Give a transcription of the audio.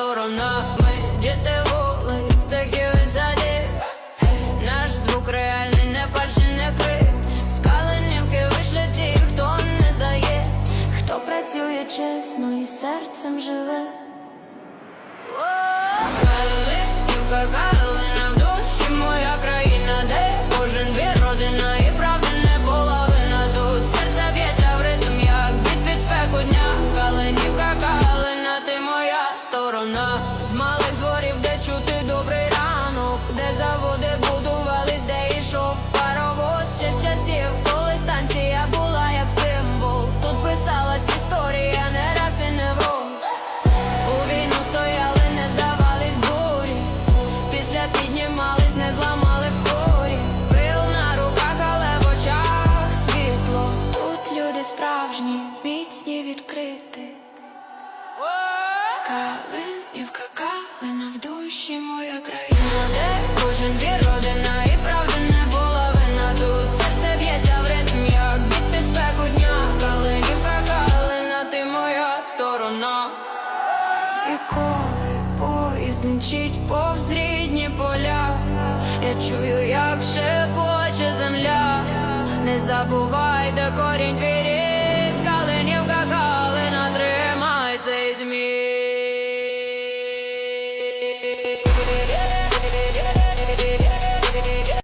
сторона, ми діти вулицях і задів Наш звук реальний, не фальший, не крик Скаленівки вийшли ті, хто не здає, хто працює чесно і серцем живе. Справжні, міцні відкрити. Калинівка, калина в душі моя країна, де кожен двір родина і правда не була вина. Тут серце б'ється в ритм, як бід під спеку дня. Калинівка, калина, ти моя сторона. І коли поїзд мчить повз рідні поля, я чую, як шепоче земля, не забувай, де корінь твій.